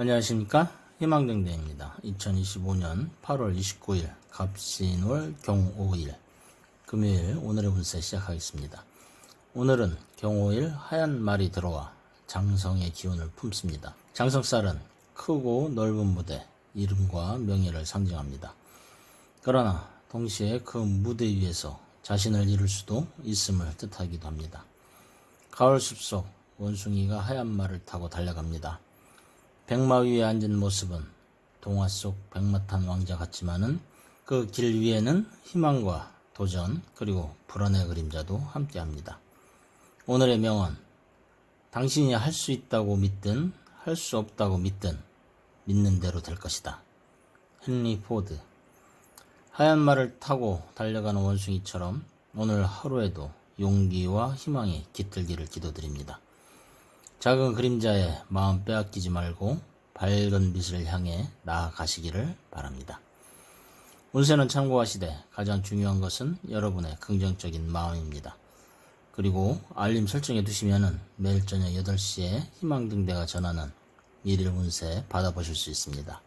안녕하십니까? 희망등대입니다. 2025년 8월 29일 갑신월 경오일 금요일 오늘의 운세 시작하겠습니다. 오늘은 경오일 하얀 말이 들어와 장성의 기운을 품습니다. 장성살은 크고 넓은 무대 이름과 명예를 상징합니다. 그러나 동시에 그 무대 위에서 자신을 이룰 수도 있음을 뜻하기도 합니다. 가을 숲속 원숭이가 하얀 말을 타고 달려갑니다. 백마 위에 앉은 모습은 동화 속 백마탄 왕자 같지만은 그 길 위에는 희망과 도전 그리고 불안의 그림자도 함께합니다. 오늘의 명언 당신이 할 수 있다고 믿든 할 수 없다고 믿든 믿는 대로 될 것이다. 헨리 포드 하얀 말을 타고 달려가는 원숭이처럼 오늘 하루에도 용기와 희망이 깃들기를 기도드립니다. 작은 그림자에 마음 빼앗기지 말고 밝은 빛을 향해 나아가시기를 바랍니다. 운세는 참고하시되 가장 중요한 것은 여러분의 긍정적인 마음입니다. 그리고 알림 설정해 두시면 매일 저녁 8시에 희망등대가 전하는 일일 운세 받아보실 수 있습니다.